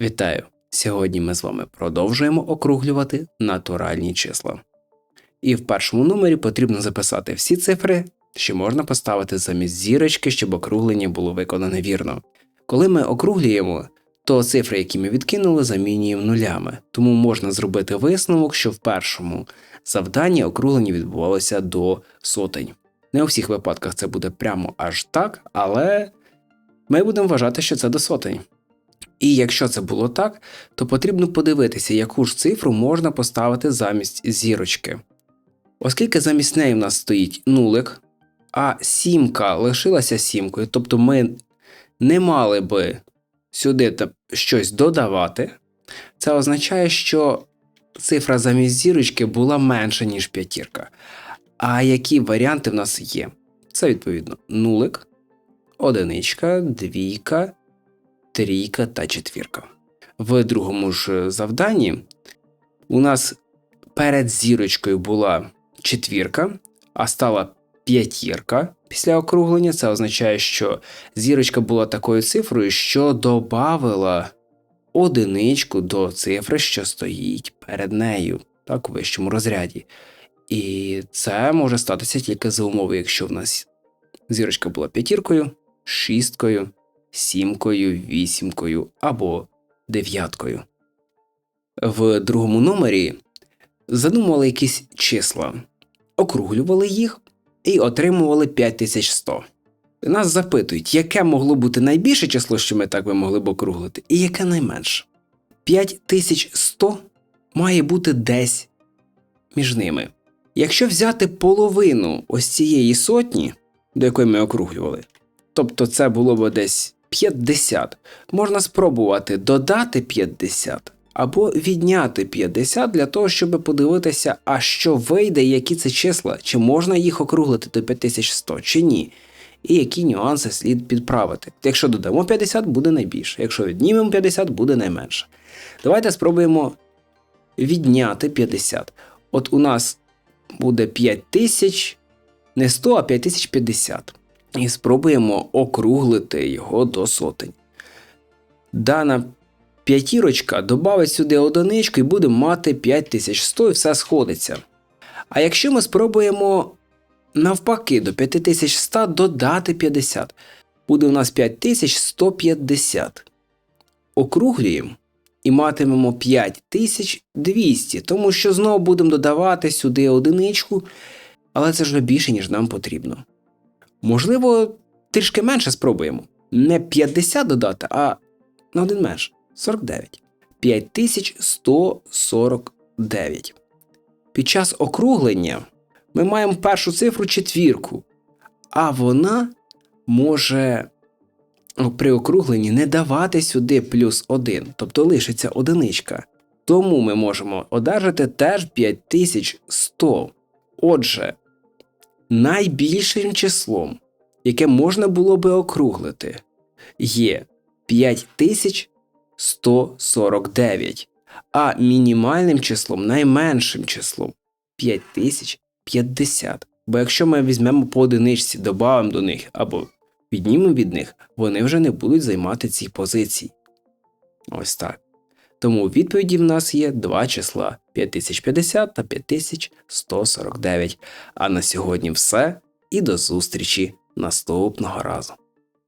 Вітаю! Сьогодні ми з вами продовжуємо округлювати натуральні числа. І в першому номері потрібно записати всі цифри, що можна поставити замість зірочки, щоб округлення було виконане вірно. Коли ми округлюємо, то цифри, які ми відкинули, замінюємо нулями, тому можна зробити висновок, що в першому завданні округлення відбувалося до сотень. Не у всіх випадках це буде прямо аж так, але ми будемо вважати, що це до сотень. І якщо це було так, то потрібно подивитися, яку ж цифру можна поставити замість зірочки. Оскільки замість неї в нас стоїть нулик, а сімка лишилася сімкою, тобто ми не мали би сюди щось додавати, це означає, що цифра замість зірочки була менша, ніж п'ятірка. А які варіанти в нас є? Це відповідно нулик, одиничка, двійка, трійка та четвірка. В другому ж завданні у нас перед зірочкою була четвірка, а стала п'ятірка після округлення. Це означає, що зірочка була такою цифрою, що додавала одиничку до цифри, що стоїть перед нею, так, у вищому розряді. І це може статися тільки за умови, якщо в нас зірочка була п'ятіркою, шісткою, сімкою, вісімкою або дев'яткою. В другому номері задумували якісь числа, округлювали їх і отримували 5100. Нас запитують, яке могло бути найбільше число, що ми так би могли б округлити, і яке найменше. 5100 має бути десь між ними. Якщо взяти половину ось цієї сотні, до якої ми округлювали, тобто це було б десь 50, можна спробувати додати 50 або відняти 50 для того, щоб подивитися, а що вийде, які це числа, чи можна їх округлити до 5100 чи ні. І які нюанси слід підправити. Якщо додамо 50, буде найбільше. Якщо віднімемо 50, буде найменше. Давайте спробуємо відняти 50. От у нас буде 5000, не 100, а 5050. І спробуємо округлити його до сотень. Дана п'ятірочка додавить сюди одиничку і будемо мати 5100 і все сходиться. А якщо ми спробуємо навпаки до 5100 додати 50, буде у нас 5150. Округлюємо і матимемо 5200, тому що знову будемо додавати сюди одиничку, але це вже більше, ніж нам потрібно. Можливо, трішки менше спробуємо. Не 50 додати, а на один менше 49. 5149. Під час округлення ми маємо першу цифру четвірку, а вона може ну, при округленні не давати сюди плюс 1, тобто лишиться одиничка. Тому ми можемо одержати теж 5100. Отже, найбільшим числом, яке можна було би округлити, є 5149, а мінімальним числом, найменшим числом 5050. Бо якщо ми візьмемо по одиничці, додамо до них або віднімемо від них, вони вже не будуть займати ці позиції. Ось так. Тому у відповіді в нас є два числа 5050 та 5149. А на сьогодні все і до зустрічі наступного разу.